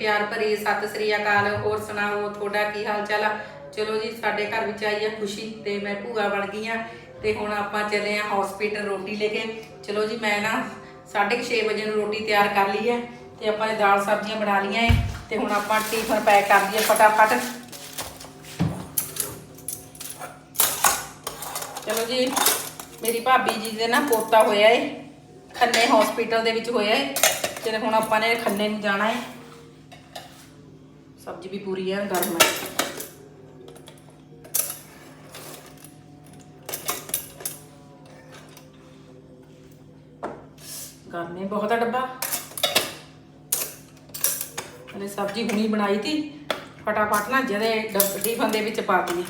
ਪਿਆਰ ਭਰੀ ਸਤਿ ਸ੍ਰੀ ਅਕਾਲ। ਹੋਰ ਸੁਣਾਓ, ਤੁਹਾਡਾ ਕੀ ਹਾਲ ਚਾਲ ਆ? ਚਲੋ ਜੀ, ਸਾਡੇ ਘਰ ਵਿੱਚ ਆਈ ਆ ਖੁਸ਼ੀ ਤੇ ਮੈਂ ਭੂਆ ਬਣ ਗਈ ਆ ਤੇ ਹੁਣ ਆਪਾਂ ਚੱਲੇ ਆ ਹਸਪੀਟਲ ਰੋਟੀ ਲੈ ਕੇ। ਚਲੋ ਜੀ, ਮੈਂ ਨਾ 6:30 ਵਜੇ ਨੂੰ ਰੋਟੀ ਤਿਆਰ ਕਰ ਲਈ ਹੈ ਤੇ ਆਪਾਂ ਨੇ ਦਾਲ ਸਬਜ਼ੀਆਂ ਬਣਾ ਲਈਆਂ ਏ ਤੇ ਹੁਣ ਆਪਾਂ ਟਿਫਨ ਪੈਕ ਕਰ ਦਈਏ ਫਟਾਫਟ। ਚਲੋ ਜੀ, ਮੇਰੀ ਭਾਬੀ ਜੀ ਦੇ ਨਾ ਪੋਤਾ ਹੋਇਆ ਏ, ਖੰਨੇ ਹਸਪੀਟਲ ਦੇ ਵਿੱਚ ਹੋਇਆ ਏ, ਤੇ ਹੁਣ ਆਪਾਂ ਨੇ ਖੰਨੇ ਨੂੰ ਜਾਣਾ ਏ। ਸਬਜ਼ੀ ਵੀ ਪੂਰੀ ਹੈ ਗਰਮ ਹੈ ਗਰਮ ਹੈ ਬਹੁਤ ਆ ਡੱਬਾ। ਹਲੇ ਸਬਜ਼ੀ ਹੁਣੀ ਬਣਾਈ ਤੀ, ਫਟਾਫਟ ਨਾ ਜਿਹਦੇ ਡੱਬ, ਟਿਫਨ ਵਿੱਚ ਪਾ ਦਈਏ।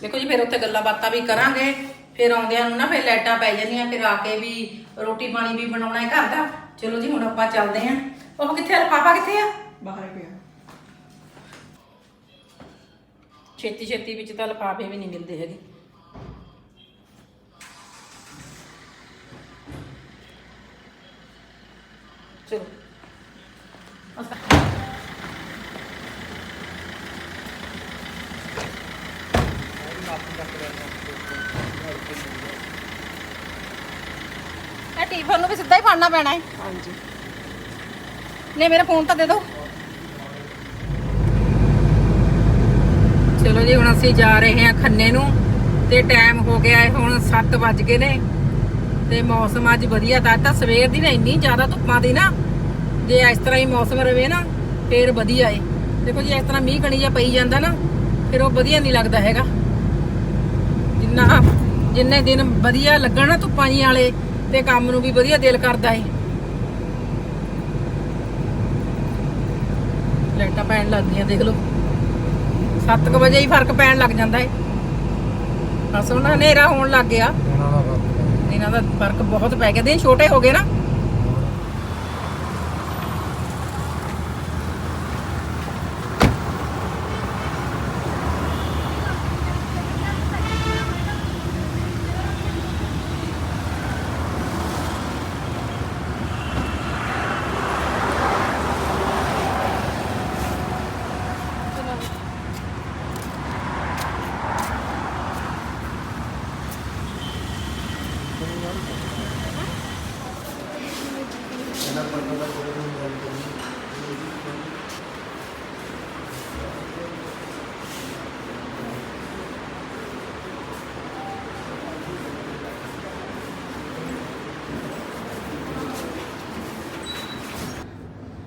ਦੇਖੋ ਜੀ, ਫਿਰ ਉੱਥੇ ਗੱਲਾਂ ਬਾਤਾਂ ਵੀ ਕਰਾਂਗੇ, ਫਿਰ ਆਉਂਦਿਆਂ ਨੂੰ ਨਾ ਫਿਰ ਲਾਈਟਾਂ ਪੈ ਜਾਂਦੀਆਂ, ਫਿਰ ਆ ਕੇ ਵੀ ਰੋਟੀ ਪਾਣੀ ਵੀ ਬਣਾਉਣਾ ਹੈ ਘਰ ਦਾ। ਚਲੋ ਜੀ ਹੁਣ ਆਪਾਂ ਚੱਲਦੇ ਆਂ ਉਹ ਕਿੱਥੇ ਆ? ਪਾਪਾ ਕਿੱਥੇ ਆ? ਬਾਹਰ ਪਿਆ ਛੇਤੀ ਛੇਤੀ ਵਿੱਚ ਤਾਂ ਲਫਾਫੇ ਵੀ ਨਹੀਂ ਮਿਲਦੇ ਹੈਗੇ ਚਲੋ ਨੂੰ ਵੀ ਸਿੱਧਾ ਹੀ ਫੜਨਾ ਪੈਣਾ ਹੈ। ਹਾਂਜੀ। ਲੈ ਮੇਰਾ ਫੋਨ ਤਾਂ ਦੇ ਦਿਓ। ਚਲੋ ਜੀ ਹੁਣ ਅਸੀਂ ਜਾ ਰਹੇ ਹਾਂ ਖੰਨੇ ਨੂੰ ਤੇ ਟਾਈਮ ਹੋ ਗਿਆ ਹੈ ਹੁਣ 7 ਵੱਜ ਗਏ ਨੇ ਤੇ ਮੌਸਮ ਅੱਜ ਵਧੀਆ ਤਾਂ ਤਾਂ ਸਵੇਰ ਦੀ ਨਾ ਇੰਨੀ ਜ਼ਿਆਦਾ ਧੁੱਪਾਂ ਦੀ ਨਾ ਜੇ ਇਸ ਤਰ੍ਹਾਂ ਹੀ ਮੌਸਮ ਰਵੇ ਨਾ ਫੇਰ ਵਧੀਆ ਏ। ਦੇਖੋ ਜੀ ਇਸ ਤਰ੍ਹਾਂ ਮੀਂਹ ਕਣੀ ਜਿਹਾ ਪਈ ਜਾਂਦਾ ਨਾ ਫਿਰ ਉਹ ਵਧੀਆ ਨਹੀਂ ਲੱਗਦਾ ਹੈਗਾ। ਜਿੰਨਾ ਜਿੰਨੇ ਦਿਨ ਵਧੀਆ ਲੱਗਣ ਨਾ ਧੁੱਪਾਂ ਜੀ ਵਾਲੇ ਤੇ ਕੰਮ ਨੂੰ ਵੀ ਵਧੀਆ ਦਿਲ ਕਰਦਾ ਏ। ਲਾਈਟਾਂ ਪੈਣ ਲੱਗ ਗਈਆਂ ਦੇਖ ਲਓ। 7:00 ਵਜੇ ਹੀ ਫ਼ਰਕ ਪੈਣ ਲੱਗ ਜਾਂਦਾ ਏ। ਬਸ ਹੁਣ ਹਨੇਰਾ ਹੋਣ ਲੱਗ ਗਿਆ। ਇਹਨਾਂ ਦਾ ਫ਼ਰਕ ਬਹੁਤ ਪੈ ਗਿਆ। ਦਿਨ ਛੋਟੇ ਹੋ ਗਏ ਨਾ।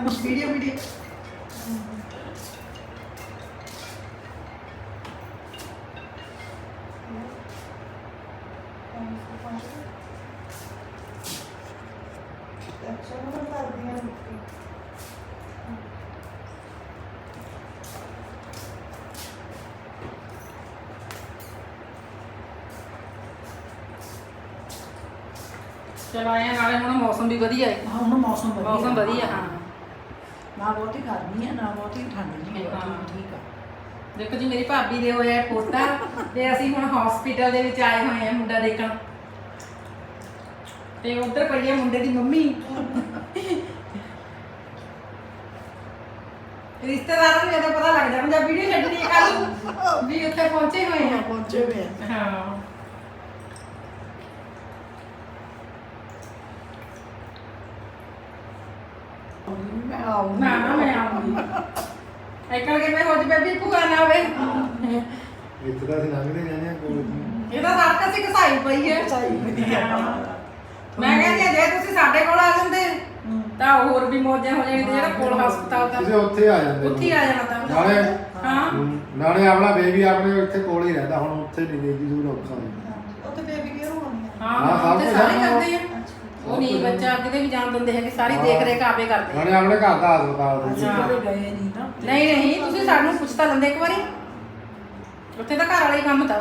ਵੀਡੀਓ ਵੀਡੀਓ ਚਲ ਆਏ ਆ, ਨਾਲੇ ਹੁਣ ਮੌਸਮ ਵੀ ਵਧੀਆ ਹੈ ਹਾਂ ਹੁਣ ਮੌਸਮ ਵਧੀਆ। ਮੌਸਮ ਵਧੀਆ ਹਾਂ। ਨਾ ਬਹੁਤੀ ਗਰਮੀ ਹੈ ਨਾ ਬਹੁਤੀ ਠੰਡ ਨਹੀਂ ਹੈ ਹਾਂ। ਠੀਕ- ਠੀਕ ਆ। ਦੇਖੋ ਜੀ ਮੇਰੀ ਭਾਬੀ ਦੇ ਹੋਇਆ ਪੋਤਾ ਤੇ ਅਸੀਂ ਹੁਣ ਹਸਪੀਟਲ ਦੇ ਵਿੱਚ ਆਏ ਹੋਏ ਆ ਮੁੰਡਾ ਦੇਖਣ। ਤੇ ਉਧਰ ਪਈ ਹੈ ਮੁੰਡੇ ਦੀ ਮੰਮੀ। ਰਿਸ਼ਤੇਦਾਰਾਂ ਨੂੰ ਜਦੋਂ ਪਤਾ ਲੱਗ ਜਾਂਦਾ ਵੀਡੀਓ ਛੱਡਣੀ ਕੱਲ ਵੀ ਉੱਥੇ ਪਹੁੰਚੇ ਹੋਏ ਆ ਪਹੁੰਚੇ ਹੋਏ ਆ ਹਾਂ। ਮੈਂ ਆਉਂਗੀ ਨਾ ਨਾ ਮੈਂ ਆਉਂਗੀ। ਐਕਲ ਕੇ ਮੈਂ ਹੋ ਜਵੇ ਵੀ ਭੂਆ ਨਾ ਹੋਵੇ ਇੱਥੇ ਤਾਂ ਅਸੀਂ ਲੰਘਦੇ ਜਾਂਦੇ ਆ ਕੋਲ ਤੋਂ। ਇਹਦਾ ਸਾਰਕਾ ਸੀ ਕਸਾਈ ਪਈ ਹੈ। ਵਧੀਆ ਮੈਂ ਕਹਿੰਦੀ ਹਾਂ, ਜੇ ਤੁਸੀਂ ਸਾਡੇ ਕੋਲ ਆ ਜਾਂਦੇ ਤਾਂ ਹੋਰ ਵੀ ਮੌਜਾਂ ਹੋ ਜਾਣੀਆਂ ਜਿਹੜਾ ਕੋਲ ਹਸਪਤਾਲ ਤੁਸੀਂ ਦਾ ਉੱਥੇ ਆ ਜਾਂਦੇ ਉੱਥੇ ਹੀ ਆ ਜਾਣਾ ਤਾਂ। ਨਾਲੇ ਹਾਂ। ਨਾਲੇ ਆਪਣਾ ਬੇਬੀ ਆਪਣੇ ਇੱਥੇ ਕੋਲ ਹੀ ਰਹਿੰਦਾ ਹੁਣ ਉੱਥੇ ਨਹੀਂ ਬੇਬੀ ਦੂਰ ਔਖਾ ਹੁੰਦਾ ਉੱਥੇ ਬੇਬੀ ਕਿਉਂ ਹੋਣੀ ਆ? ਹਾਂ ਹਾਂ, ਹਾਂ ਸਭ ਤੇ ਆ। ਕਰਦੇ ਆ ਉਹ ਨਹੀਂ ਬੱਚਾ ਕਿਤੇ ਵੀ ਜਾਣ ਦਿੰਦੇ ਹੈਗੇ ਸਾਰੀ ਦੇਖ ਰੇਖ ਆਪੇ ਕਰਦੇ। ਨਾਲੇ ਆਪਣੇ ਘਰ ਦਾ ਹਸਪਤਾਲ ਅਸੀਂ ਦੇ ਕਦੇ ਗਏ ਨਹੀਂ ਨਾ ਨਹੀਂ ਨਹੀਂ ਤੁਸੀਂ ਸਾਨੂੰ ਪੁੱਛ ਤਾਂ ਲੈਂਦੇ ਇੱਕ ਵਾਰੀ। ਉੱਥੇ ਤਾਂ ਘਰ ਵਾਲਾ ਹੀ ਕੰਮ ਤਾਂ।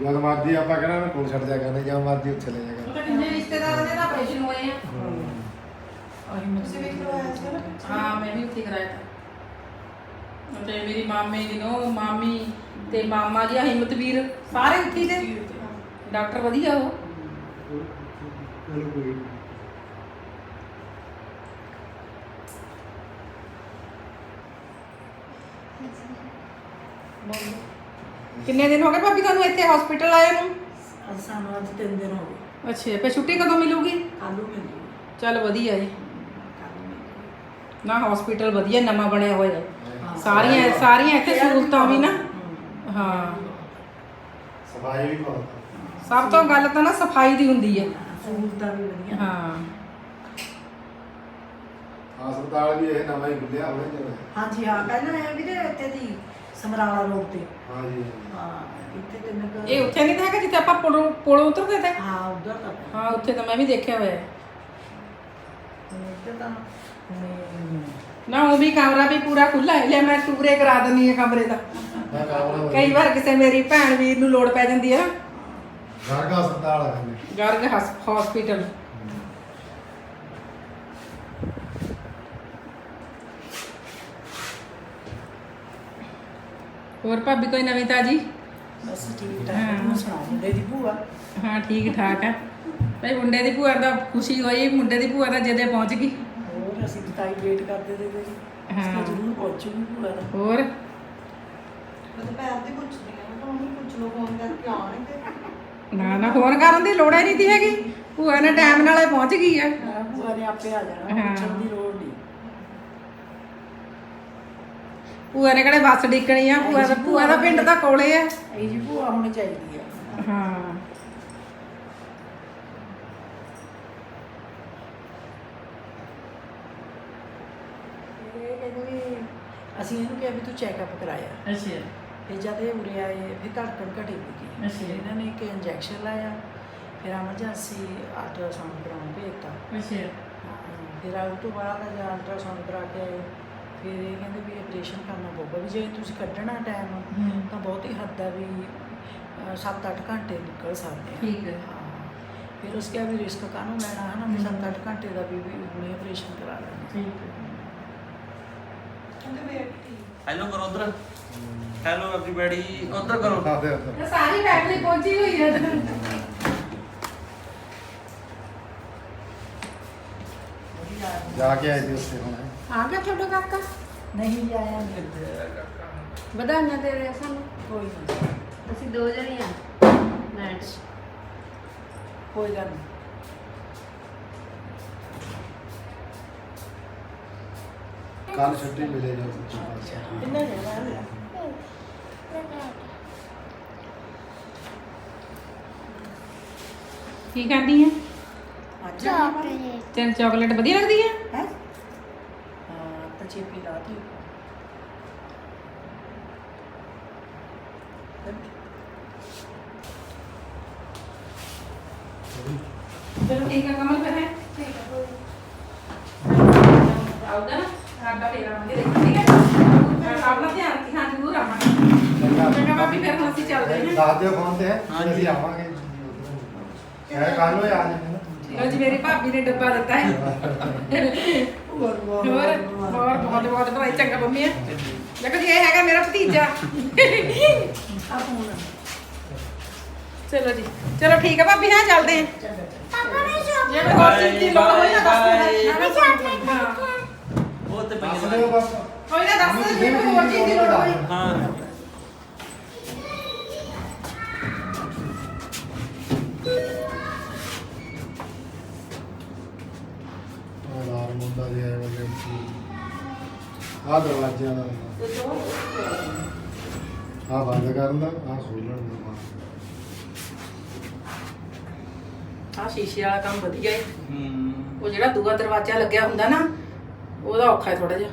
ਜਦ ਮਰਜ਼ੀ ਆਪਾਂ ਕਹਿੰਦਾ ਨਾ ਕੋਲ ਛੱਡ ਜਾ ਕਰਦੇ ਜਾਂ ਮਰਜ਼ੀ ਉੱਥੇ ਲੈ ਜਾ ਉਹ ਤਾਂ ਕਿੰਨੇ ਰਿਸ਼ਤੇਦਾਰਾਂ ਦੇ ਤਾਂ ਆਪਰੇਸ਼ਨ ਹੋਏ ਆ। ਅਸੀਂ ਤੁਸੀਂ ਵੀ ਕਰਵਾਇਆ ਸੀ ਨਾ ਹਾਂ ਮੈਂ ਵੀ ਉੱਥੇ ਕਰਾਇਆ ਤਾਂ। ਤੇ ਮੇਰੀ ਮਾਮੇ ਦੀ ਨੋ ਮਾਮੀ ਤੇ ਮਾਮਾ ਜੀ ਹਿੰਮਤ ਵੀਰ ਸਾਰੇ ਉੱਥੇ ਤੇ। ਡਾਕਟਰ ਵਧੀਆ ਉਹ। ਚਲੋ ਕੋਈ ਨੀ। ਕਿੰਨੇ ਦਿਨ ਹੋ ਗਏ ਭਾਬੀ ਤੁਹਾਨੂੰ ਇੱਥੇ ਹਸਪੀਟਲ ਆਏ ਨੂੰ? ਅੱਜ ਸਾਨੂੰ ਅੱਜ ਤਿੰਨ ਦਿਨ ਹੋ ਗਏ। ਅੱਛਾ ਫੇ ਛੁੱਟੀ ਕਦੋਂ ਮਿਲੂਗੀ? ਕੱਲੂ ਮਿਲੀ ਚੱਲ ਵਧੀਆ ਜੀ। ਮਿਲੀ ਨਾ ਹਸਪੀਟਲ ਵਧੀਆ ਨਵਾਂ ਬਣਿਆ ਹੋਇਆ। ਹੈ ਹਾਂ। ਸਾਰੀਆਂ ਸਾਰੀਆਂ ਇੱਥੇ ਸਹੂਲਤਾਂ ਵੀ ਨਾ। ਹਾਂ। ਸਫ਼ਾਈ ਵੀ ਬਹੁਤ ਸਭ ਤੋਂ ਗੱਲ ਤਾਂ ਨਾ ਸਫ਼ਾਈ ਦੀ ਹੁੰਦੀ ਹੈ ਸਹੂਲਤਾਂ ਵੀ ਵਧੀਆ। ਹਾਂ। ਹਸਪਤਾਲ ਵੀ ਇਹ ਨਵਾਂ ਹੀ ਖੁੱਲਿਆ ਹੋਣਾ ਜਿਵੇਂ ਹਾਂਜੀ ਹਾਂ ਪਹਿਲਾਂ ਇਹ ਵੀਰੇ ਇੱਥੇ ਦੀ ਸਮਰਾਲਾ ਰੋਡ ਤੇ। ਹਾਂ ਜੀ। ਹਾਂ ਇੱਥੇ ਤਿੰਨ ਕੁ- ਇਹ ਉੱਥੇ ਨਹੀਂ ਤਾਂ ਹੈਗਾ ਜਿੱਥੇ ਆਪਾਂ ਪੁਲ ਪੁਲ ਉਤਰਦੇ ਤੇ? ਹਾਂ ਉਧਰ ਤਾਂ। ਹਾਂ ਉੱਥੇ ਤਾਂ ਮੈਂ ਵੀ ਦੇਖਿਆ ਹੋਇਆ। ਹੈ। ਤਾਂ ਹੁਣ ਨਾ ਉਹ ਵੀ ਕਮਰਾ ਵੀ ਪੂਰਾ ਖੁੱਲਾ ਹੈ ਲੈ ਮੈਂ ਟੂਰੇ ਕਰਾ ਦਿੰਨੀ ਹੈ ਕਮਰੇ ਦਾ। ਮੈਂ ਕਾਮਰਾ ਕਈ ਵਾਰ ਕਿਸੇ ਮੇਰੀ ਭੈਣ ਵੀਰ ਨੂੰ ਲੋੜ ਪੈ ਜਾਂਦੀ ਹੈ ਨਾ। ਘਰ ਦਾ ਹਸਪਤਾਲ ਆ ਕਹਿੰਦੇ। ਗਰਗ ਹਸਪੀਟਲ ਹੋਰ ਭਾਬੀ ਕੋਈ ਨਵੀਂ ਤਾਜੀ? ਬਸ ਠੀਕ ਠਾਕ। ਹੈ। ਤੂੰ ਸੁਣਾ ਮੁੰਡੇ ਦੀ ਭੂਆ? ਹਾਂ ਠੀਕ ਠਾਕ ਹੈ ਭਾਈ ਮੁੰਡੇ ਦੀ ਭੂਆ ਦਾ ਖੁਸ਼ੀ ਹੋਈ ਮੁੰਡੇ ਦੀ ਭੂਆ ਦਾ ਜਦੇ ਪਹੁੰਚ ਗਈ। ਹੋਰ ਅਸੀਂ ਤਾਂ ਵੇਟ ਕਰਦੇ ਤੇ ਤੇ ਹਾਂ। ਹਾਂ ਜ਼ਰੂਰ ਪਹੁੰਚੂਗੀ ਭੂਆ ਦਾ। ਹੋਰ? ਮੈਂ ਤਾਂ ਪੈਰ ਦੀ ਪੁੱਛਦੀ ਆ ਮੈਂ ਤੁਹਾਨੂੰ ਪੁੱਛ ਲਓ ਫੋਨ ਕਰਕੇ ਆਉਣਗੇ। ਨਾ ਨਾ ਫੋਨ ਕਰਨ ਦੀ ਲੋੜ ਹੀ ਨਹੀਂ ਤੀ ਹੈਗੀ। ਭੂਆ ਨੇ ਟਾਈਮ ਨਾਲ ਹੀ ਪਹੁੰਚ ਗਈ ਹੈ ਹਾਂ, ਭੂਆ ਨੇ ਆਪੇ ਆ ਜਾਣਾ ਹਾਂ। ਪੁੱਛਣ ਦੀ ਲੋੜ ਨਹੀਂ। ਭੂਆ ਨੇ ਕਿਹੜੇ ਬੱਸ ਡਿੱਕਣੀ ਆ? ਭੂਆ ਦਾ ਭੂਆ ਦਾ ਪਿੰਡ ਤਾਂ ਕੋਲੇ ਆ। ਇਹ ਜੀ ਭੂਆ ਹੋਣੀ ਚਾਹੀਦੀ ਆ। ਹਾਂ। ਇਹ ਕਹਿੰਦੇ ਵੀ ਅਸੀਂ ਇਹਨੂੰ ਕਿਹਾ ਵੀ ਤੂੰ ਚੈੱਕਅਪ ਕਰਾਇਆ। ਅੱਛਾ। ਫਿਰ ਜਦ ਇਹ ਉਰੇ ਆਏ ਫਿਰ ਧੜਕਣ ਘਟੀ ਗਈ। ਅੱਛਾ। ਫਿਰ ਇਹਨਾਂ ਨੇ ਇੱਕ ਇੰਜੈਕਸ਼ਨ ਲਾਇਆ ਫਿਰ ਐਮਰਜੈਂਸੀ ਅਲਟਰਾਸਾਊਂਡ ਕਰਾਉਣ ਭੇਜਤਾ। ਅੱਛਾ। ਫਿਰ ਉਸ ਤੋਂ ਬਾਅਦ ਜਦ ਅਲਟਰਾਸਾਊਂਡ ਕਰਾ ਕੇ ਆਏ ਫਿਰ ਇਹ ਕਹਿੰਦੇ ਵੀ ਆਪਰੇਸ਼ਨ ਕਰਨਾ ਪਊਗਾ ਵੀ ਜੇ ਤੁਸੀਂ ਕੱਢਣਾ ਟਾਈਮ ਹੂੰ। ਤਾਂ ਬਹੁਤ ਹੀ ਹੱਦ ਆ ਵੀ 7-8 ਘੰਟੇ ਨਿਕਲ ਸਕਦੇ ਆ। ਠੀਕ ਹੈ। ਹਾਂ ਫਿਰ ਉਸ ਕਿਹਾ ਵੀ ਰਿਸਕ ਕਾਹਨੂੰ ਲੈਣਾ ਹੈ ਨਾ ਵੀ 7-8 ਘੰਟੇ ਦਾ ਵੀ ਵੀ ਹੁਣੇ ਆਪਰੇਸ਼ਨ ਕਰਾ ਲੈਣਾ ਠੀਕ ਹੈ ਹੈਲੋ ਕਰੋ ਉਧਰ। ਹੈਲੋ ਐਵਰੀਬਾਡੀ ਉਧਰ ਕਰੋ। ਸਾਰੀ ਫੈਮਿਲੀ ਪਹੁੰਚੀ ਹੋਈ ਹੈ ਜਾ ਕੇ ਆਏ ਸੀ ਉੱਥੇ ਹੁਣ। ਆ ਗਿਆ ਤੁਹਾਡਾ ਕਾਕਾ? ਨਹੀਂ ਨਹੀਂ ਵਧਾਈਆਂ ਦੇ ਰਹੇ ਸਾਨੂੰ। ਕੋਈ ਨਹੀਂ ਅਸੀਂ ਦੋ ਜਣੇ ਆ। ਮੈਚ ਕੋਈ ਗੱਲ ਨਹੀਂ ਕੱਲ ਛੁੱਟੀ ਮਿਲੇਗੀ ਸੱਚੀ ਪਾਤਸ਼ਾਹ ਕਿੰਨਾ ਜਾਣਾ ਕੀ ਕਰਦੀ ਹੈ ਅੱਜ ਤੈਨੂੰ ਚਾਕਲੇਟ ਵਧੀਆ ਲੱਗਦੀ ਹੈ ਹੈ ਹਾਂ ਤਾਂ ਚੇਪੀ ਲਾ ਦੀ ਚਲੋ ਠੀਕ ਹੈ ਕਮਲ ਫਿਰ ਹੈ ਠੀਕ ਹੈ ਆਉਗਾ ਨਾ ਸਾਡਾ ਫੇਰਾ ਮੰਗੇ ਦੇਖ ਠੀਕ ਹੈ ਆਪਣਾ ਧਿਆਨ ਰੱਖੀ ਹਾਂ ਜ਼ਰੂਰ ਆਵਾਂਗੇ। ਚੰਗਾ ਚੰਗਾ ਭਾਬੀ ਫਿਰ ਹੁਣ ਅਸੀਂ ਚੱਲਦੇ ਹਾਂ। ਦੱਸ ਦਿਓ ਫੋਨ ਤੇ ਹਾਂਜੀ। ਅਸੀਂ ਆਵਾਂਗੇ। ਇਹ ਕੱਲ ਨੂੰ ਹੀ ਆ ਜਾਣਾ ਲੋ ਜੀ ਮੇਰੀ ਭਾਬੀ ਨੇ ਡੱਬਾ ਦਿੱਤਾ ਹੈ। ਹੋਰ ਹੋਰ ਹੋਰ ਬਹੁਤ ਬਹੁਤ ਭਾਈ ਚੰਗਾ ਮੰਮੀ ਹੈ। ਦੇਖੋ ਜੀ ਇਹ ਹੈਗਾ ਮੇਰਾ ਭਤੀਜਾ। ਆ ਫੋਨ ਚਲੋ ਜੀ ਚਲੋ ਠੀਕ ਹੈ ਭਾਬੀ ਹਾਂ ਚੱਲਦੇ ਹਾਂ। ਚੰਗਾ ਜੇ ਕੋਈ ਹੋਰ ਚੀਜ਼ ਦੀ ਲੋੜ ਹੋਈ ਨਾ ਦੱਸ ਦੇਣਾ ਹਾਂ ਉਹ ਤੇ ਦੱਸ ਪਈਆਂ ਦਿਓ ਬਸ। ਕੋਈ ਨਾ ਦੱਸ ਦੇ ਜੇ ਕੋਈ ਹੋਰ ਚੀਜ਼ ਦੀ ਲੋੜ ਹੋਈ ਹਾਂ। ਆਧਾਰ ਮੁੰਡਾ ਜੀ ਆਇਆ ਵਗੇ ਆ ਦਰਵਾਜ਼ਿਆਂ ਦਾ ਆ ਬੰਦ ਕਰਨ ਦਾ ਆ ਖੋਲਣ ਦਾ ਆ ਸ਼ੀਸ਼ੇ ਵਾਲਾ ਕੰਮ ਵਧੀਆ ਹੈ ਹੂੰ। ਉਹ ਜਿਹੜਾ ਦੂਆ ਦਰਵਾਜ਼ਾ ਲੱਗਿਆ ਹੁੰਦਾ ਨਾ ਉਹਦਾ ਔਖਾ ਹੈ ਥੋੜਾ ਜਿਹਾ।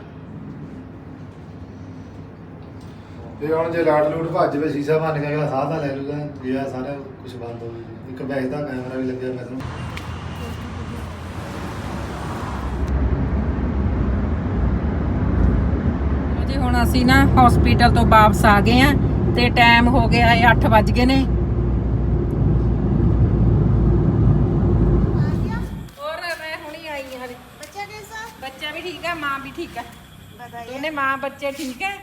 ਤੇ ਹੁਣ ਜੇ ਲਾਟ ਲੂਟ ਭੱਜ ਵੇ ਸ਼ੀਸ਼ਾ ਭੰਨ ਕੇ ਅਗਲਾ ਸਾਹ ਤਾਂ ਲੈ ਲੂਗਾ ਜੇ ਆ ਸਾਰਾ ਕੁਝ ਬੰਦ ਹੋ ਜੂ ਇੱਕ ਬੈਕ ਦਾ ਕੈਮਰਾ ਵੀ ਲੱਗਿਆ ਮੈਂ ਤੁਹਾਨੂੰ। ਜੀ ਹੁਣ ਅਸੀਂ ਨਾ ਹਸਪੀਟਲ ਤੋਂ ਵਾਪਸ ਆ ਗਏ ਆ ਤੇ ਟਾਈਮ ਹੋ ਗਿਆ ਹੈ 8 ਵੱਜ ਗਏ ਨੇ ਹੋਰ ਮੈਂ ਹੁਣੀ ਆਈ ਹਾਂ ਹਲੇ ਬੱਚਾ ਕੈਸਾ ਬੱਚਾ ਵੀ ਠੀਕ ਹੈ ਮਾਂ ਵੀ ਠੀਕ ਹੈ। ਬਤਾਈਏ ਦੋਨੇ ਮਾਂ ਬੱਚੇ ਠੀਕ ਹੈ।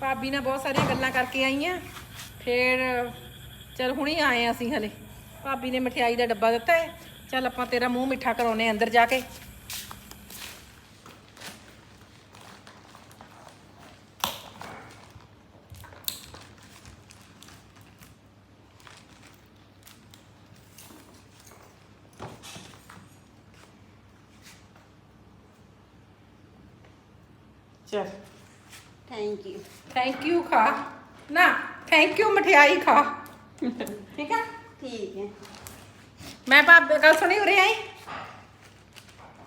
ਭਾਬੀ ਨਾਲ ਬਹੁਤ ਸਾਰੀਆਂ ਗੱਲਾਂ ਕਰਕੇ ਆਈਆਂ। ਫਿਰ ਚਲ ਹੁਣੀ ਆਏ ਅਸੀਂ ਹਲੇ। ਭਾਬੀ ਨੇ ਮਠਿਆਈ ਦਾ ਡੱਬਾ ਦਿੱਤਾ ਹੈ। ਚਲ ਆਪਾਂ ਤੇਰਾ ਮੂੰਹ ਮਿੱਠਾ ਕਰਾਉਨੇ ਅੰਦਰ ਜਾ ਕੇ। ਚਲ ਥੈਂਕ ਯੂ ਥੈਂਕ ਯੂ ਖਾ। ਨਾ ਥੈਂਕ ਯੂ ਮਠਿਆਈ ਖਾ। ਠੀਕ ਆ? ਠੀਕ ਹੈ। ਮੈਂ ਭਾਬੀ ਗੱਲ ਸੁਣੀ ਉਰੇ ਆਈ?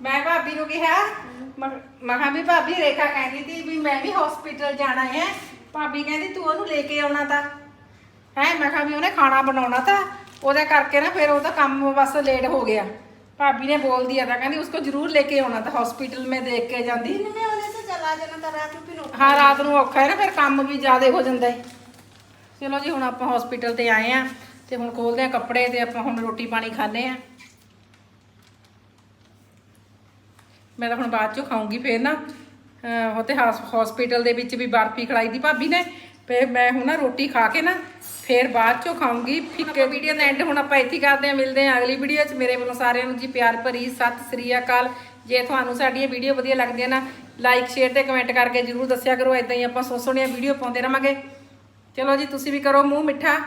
ਮੈਂ ਭਾਬੀ ਨੂੰ ਕਿਹਾ ਮੈਂ ਕਿਹਾ ਵੀ ਭਾਬੀ ਰੇਖਾ ਕਹਿੰਦੀ ਸੀ ਵੀ ਮੈਂ ਵੀ ਹਸਪੀਟਲ ਜਾਣਾ ਹੈ। ਭਾਬੀ ਕਹਿੰਦੀ ਤੂੰ ਉਹਨੂੰ ਲੈ ਕੇ ਆਉਣਾ ਤਾਂ। ਹੈ ਮੈਂ ਕਿਹਾ ਵੀ ਉਹਨੇ ਖਾਣਾ ਬਣਾਉਣਾ ਤਾਂ। ਉਹਦੇ ਕਰਕੇ ਨਾ ਫਿਰ ਉਹਦਾ ਕੰਮ ਬਸ ਲੇਟ ਹੋ ਗਿਆ। ਭਾਬੀ ਨੇ ਬੋਲ ਦਿਆ ਤਾਂ ਕਹਿੰਦੀ ਉਸਕੋ ਜ਼ਰੂਰ ਲੈ ਕੇ ਆਉਣਾ ਤਾਂ ਹਸਪੀਟਲ ਮੈਂ ਦੇਖ ਕੇ ਜਾਂਦੀ। ਹਾਂ, ਰਾਤ ਨੂੰ ਔਖਾ ਹੈ ਨਾ, ਫਿਰ ਕੰਮ ਵੀ ਜ਼ਿਆਦਾ ਹੋ ਜਾਂਦਾ ਹੈ। ਚਲੋ ਜੀ, ਹੁਣ ਆਪਾਂ ਹਸਪੀਟਲ ਤੇ ਆਏ ਆ ਤੇ ਹੁਣ ਖੋਲਦੇ ਆ ਕੱਪੜੇ ਤੇ ਆਪਾਂ ਹੁਣ ਰੋਟੀ ਪਾਣੀ ਖਾਣੇ ਆ ਮੈਂ ਤਾਂ ਹੁਣ ਬਾਅਦ ਚੋਂ ਖਾਉਂਗੀ ਫੇਰ ਨਾ। ਉਹ ਤੇ ਹਸਪੀਟਲ ਦੇ ਵਿੱਚ ਵੀ ਬਰਫੀ ਖਲਾਈ ਦੀ ਭਾਬੀ ਨੇ। ਫੇਰ ਮੈਂ ਹੁਣ ਨਾ ਰੋਟੀ ਖਾ ਕੇ ਨਾ ਫੇਰ ਬਾਅਦ ਚੋਂ ਖਾਉਂਗੀ ਫਿੱਕੇ ਵੀਡੀਓ ਦਾ ਐਂਡ ਹੁਣ ਆਪਾਂ ਇੱਥੇ ਕਰਦੇ ਆ ਮਿਲਦੇ ਆ ਅਗਲੀ ਵੀਡੀਓ 'ਚ। ਮੇਰੇ ਵੱਲੋਂ ਸਾਰਿਆਂ ਨੂੰ ਜੀ ਪਿਆਰ ਭਰੀ, ਸਤਿ ਸ੍ਰੀ ਅਕਾਲ। ਜੇ ਤੁਹਾਨੂੰ ਸਾਡੀਆਂ ਵੀਡੀਓ ਵਧੀਆ ਲੱਗਦੀਆਂ ਨਾ ਲਾਈਕ ਸ਼ੇਅਰ ਤੇ ਕਮੈਂਟ ਕਰਕੇ ਜਰੂਰ ਦੱਸਿਆ ਕਰੋ ਇਦਾਂ ਹੀ ਆਪਾਂ ਸੋ ਸੋਹਣੀਆਂ ਵੀਡੀਓ ਪਾਉਂਦੇ ਰਵਾਂਗੇ ਚਲੋ ਜੀ, ਤੁਸੀਂ ਵੀ ਕਰੋ ਮੂੰਹ ਮਿੱਠਾ।